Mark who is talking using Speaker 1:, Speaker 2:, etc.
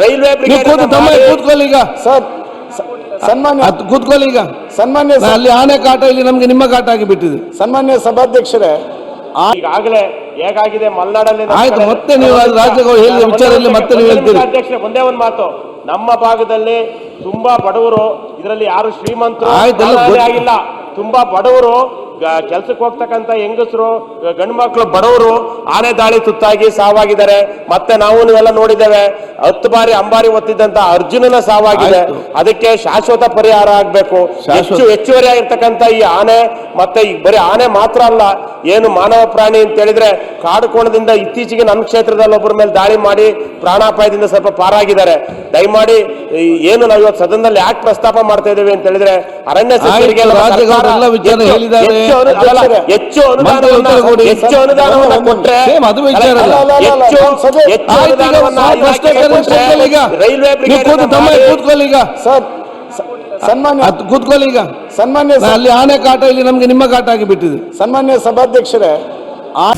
Speaker 1: Railway
Speaker 2: ತಮ್ಮ ಕೂತ್ಕೊಳ್ಳಿ ಈಗ.
Speaker 3: ಸರ್ ಸ- ಸನ್ಮಾನ್ಯ
Speaker 2: ಕೂತ್ಕೊಳ್ಳಿ ಈಗ.
Speaker 3: ಸನ್ಮಾನ್ಯ
Speaker 2: ಅಲ್ಲಿ ಆನೆ ಕಾಟ ಇಲ್ಲಿ ನಮ್ಗೆ ನಿಮ್ಮ ಕಾಟ ಆಗಿ ಬಿಟ್ಟಿದೆ
Speaker 3: ಸನ್ಮಾನ್ಯ ಸಭಾಧ್ಯಕ್ಷರೇ
Speaker 1: ಈಗಾಗಲೇ ಹೇಗಾಗಿದೆ? ಮಲ್ನಾಡಲ್ಲಿ
Speaker 2: ಆಯ್ತು, ಮತ್ತೆ ನೀವು ರಾಜ್ಯಗಳು ಹೇಳಿದ ವಿಚಾರದಲ್ಲಿ ಮತ್ತೆ ನೀವು ಹೇಳ್ತೀರಿ.
Speaker 1: ಅಧ್ಯಕ್ಷರೇ ಒಂದೇ ಒಂದು ಮಾತು. ನಮ್ಮ ಭಾಗದಲ್ಲಿ ತುಂಬಾ ಬಡವರು ಇದರಲ್ಲಿ ಯಾರು ಶ್ರೀಮಂತರು ಆಗಿಲ್ಲ. ತುಂಬಾ ಬಡವರು ಕೆಲ್ಸಕ್ಕೆ ಹೋಗ್ತಕ್ಕಂಥ ಹೆಂಗಸರು ಗಂಡು ಮಕ್ಕಳು ಬಡವರು ಆನೆ ದಾಳಿ ತುತ್ತಾಗಿ ಸಾವಾಗಿದ್ದಾರೆ. ಮತ್ತೆ ನಾವು ಎಲ್ಲ ನೋಡಿದ್ದೇವೆ ಹತ್ತು ಬಾರಿ ಅಂಬಾರಿ ಒತ್ತಿದ್ದಂತ ಅರ್ಜುನನ ಸಾವಾಗಿದೆ. ಅದಕ್ಕೆ ಶಾಶ್ವತ ಪರಿಹಾರ ಆಗ್ಬೇಕು. ಹೆಚ್ಚು ಹೆಚ್ಚುವರಿ ಆಗಿರ್ತಕ್ಕಂಥ ಈ ಆನೆ ಮತ್ತೆ ಈ ಬರೀ ಆನೆ ಮಾತ್ರ ಅಲ್ಲ ಏನು ಮಾನವ ಪ್ರಾಣಿ ಅಂತ ಹೇಳಿದ್ರೆ ಕಾಡುಕೋಣದಿಂದ ಇತ್ತೀಚೆಗೆ ನಮ್ಮ ಕ್ಷೇತ್ರದಲ್ಲಿ ಒಬ್ಬರ ಮೇಲೆ ದಾಳಿ ಮಾಡಿ ಪ್ರಾಣಾಪಾಯದಿಂದ ಸ್ವಲ್ಪ ಪಾರಾಗಿದ್ದಾರೆ. ದಯಮಾಡಿ ಏನು ನಾವು ಇವತ್ತು ಸದನದಲ್ಲಿ ಯಾಕೆ ಪ್ರಸ್ತಾಪ ಮಾಡ್ತಾ ಇದ್ದೇವೆ ಅಂತ ಹೇಳಿದ್ರೆ ಅರಣ್ಯ ಸಚಿವರಿಗೆ ಹೆಚ್ಚು-
Speaker 2: ಅನುದಾನ
Speaker 1: ಹೆಚ್ಚು ಅನುದಾನವನ್ನ ಹೆಚ್ಚು ಕೊಟ್ರೆ ರೈಲ್ವೆ ಬ್ರಿಗೇಡ್
Speaker 3: ಸನ್ಮಾನ್ಯ
Speaker 2: ಕೂತ್ಕೊಳ್ಳಿ ಈಗ.
Speaker 3: ಸನ್ಮಾನ್ಯ
Speaker 2: ಅಲ್ಲಿ ಆನೆ ಕಾಟ ಇಲ್ಲಿ ನಮ್ಗೆ ನಿಮ್ಮ ಕಾಟ ಆಗಿ ಬಿಟ್ಟಿದೆ
Speaker 3: ಸನ್ಮಾನ್ಯ ಸಭಾಧ್ಯಕ್ಷರೇ ಆ